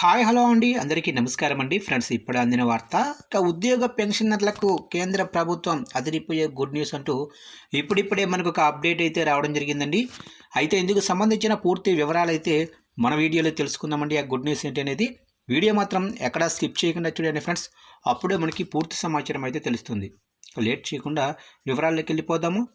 Hi hello అండి. అందరికీ నమస్కారం అండి. ఫ్రెండ్స్ ఇప్పుడు అందిన వార్త ఇక ఉద్యోగ పెన్షనర్లకు కేంద్ర ప్రభుత్వం అదిరిపోయే గుడ్ న్యూస్ అంటూ ఇప్పుడిప్పుడే మనకు ఒక అప్డేట్ అయితే రావడం జరిగిందండి. అయితే ఇందుకు సంబంధించిన పూర్తి వివరాలు అయితే మన వీడియోలో తెలుసుకుందామండి. ఆ గుడ్ న్యూస్ ఏంటి అనేది వీడియో మాత్రం ఎక్కడా స్కిప్ చేయకుండా చూడండి ఫ్రెండ్స్. అప్పుడే మనకి పూర్తి సమాచారం అయితే తెలుస్తుంది. లేట్ చేయకుండా వివరాల్లోకి వెళ్ళిపోదాము.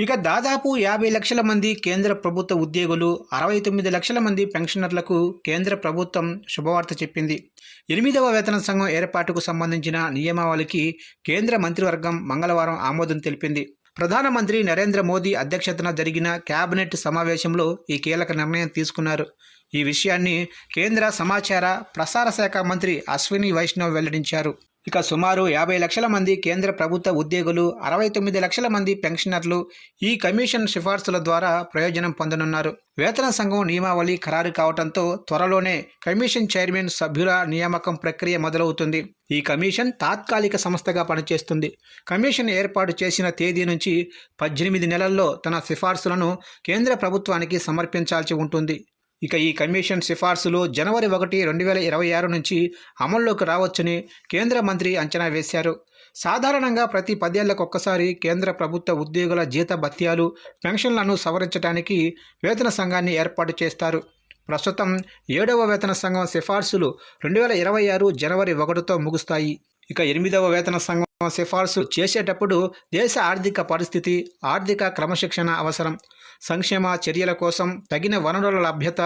ఇక దాదాపు యాభై లక్షల మంది కేంద్ర ప్రభుత్వ ఉద్యోగులు అరవై తొమ్మిది లక్షల మంది పెన్షనర్లకు కేంద్ర ప్రభుత్వం శుభవార్త చెప్పింది. ఎనిమిదవ వేతన సంఘం ఏర్పాటుకు సంబంధించిన నియమావళికి కేంద్ర మంత్రివర్గం మంగళవారం ఆమోదం తెలిపింది. ప్రధానమంత్రి నరేంద్ర మోదీ అధ్యక్షతన జరిగిన కేబినెట్ సమావేశంలో ఈ కీలక నిర్ణయం తీసుకున్నారు. ఈ విషయాన్ని కేంద్ర సమాచార ప్రసార శాఖ మంత్రి అశ్విని వైష్ణవ్ వెల్లడించారు. ఇక సుమారు యాభై లక్షల మంది కేంద్ర ప్రభుత్వ ఉద్యోగులు అరవై తొమ్మిది లక్షల మంది పెన్షనర్లు ఈ కమిషన్ సిఫార్సుల ద్వారా ప్రయోజనం పొందనున్నారు. వేతన సంఘం నియమావళి ఖరారు కావడంతో త్వరలోనే కమిషన్ చైర్మన్ సభ్యుల నియామకం ప్రక్రియ మొదలవుతుంది. ఈ కమిషన్ తాత్కాలిక సంస్థగా పనిచేస్తుంది. కమిషన్ ఏర్పాటు చేసిన తేదీ నుంచి పద్దెనిమిది నెలల్లో తన సిఫార్సులను కేంద్ర ప్రభుత్వానికి సమర్పించాల్సి ఉంటుంది. ఇక ఈ కమిషన్ సిఫార్సులు జనవరి ఒకటి రెండు వేల ఇరవై ఆరు నుంచి అమల్లోకి రావచ్చని కేంద్ర మంత్రి అంచనా వేశారు. సాధారణంగా ప్రతి పదేళ్ళకు ఒక్కసారి కేంద్ర ప్రభుత్వ ఉద్యోగుల జీత భత్యాలు పెన్షన్లను సవరించడానికి వేతన సంఘాన్ని ఏర్పాటు చేస్తారు. ప్రస్తుతం ఏడవ వేతన సంఘం సిఫార్సులు రెండు వేల ఇరవై ఆరు జనవరి ఒకటితో ముగుస్తాయి. ఇక ఎనిమిదవ వేతన సంఘం సిఫార్సు చేసేటప్పుడు దేశ ఆర్థిక పరిస్థితి ఆర్థిక క్రమశిక్షణ అవసరం. సంక్షేమ చర్యల కోసం తగిన వనరుల లభ్యత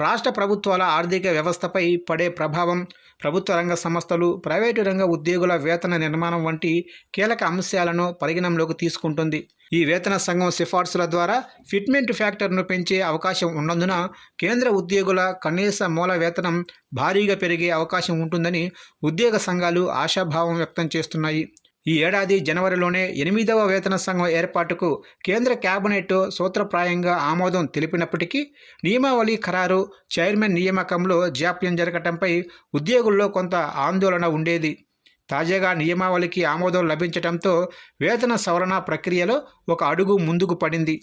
రాష్ట్ర ప్రభుత్వాల ఆర్థిక వ్యవస్థపై పడే ప్రభావం ప్రభుత్వ రంగ సంస్థలు ప్రైవేటు రంగ ఉద్యోగుల వేతన నిర్మాణం వంటి కీలక అంశాలను పరిగణంలోకి తీసుకుంటుంది. ఈ వేతన సంఘం సిఫార్సుల ద్వారా ఫిట్మెంట్ ఫ్యాక్టర్ను పెంచే అవకాశం ఉన్నందున కేంద్ర ఉద్యోగుల కనీస మూల వేతనం భారీగా పెరిగే అవకాశం ఉంటుందని ఉద్యోగ సంఘాలు ఆశాభావం వ్యక్తం చేస్తున్నాయి. ఈ ఏడాది జనవరిలోనే ఎనిమిదవ వేతన సంఘం ఏర్పాటుకు కేంద్ర కేబినెట్ సూత్రప్రాయంగా ఆమోదం తెలిపినప్పటికీ నియమావళి ఖరారు చైర్మన్ నియామకంలో జాప్యం జరగటంపై ఉద్యోగుల్లో కొంత ఆందోళన ఉండేది. తాజాగా నియమావళికి ఆమోదం లభించడంతో వేతన సవరణ ప్రక్రియలో ఒక అడుగు ముందుకు పడింది.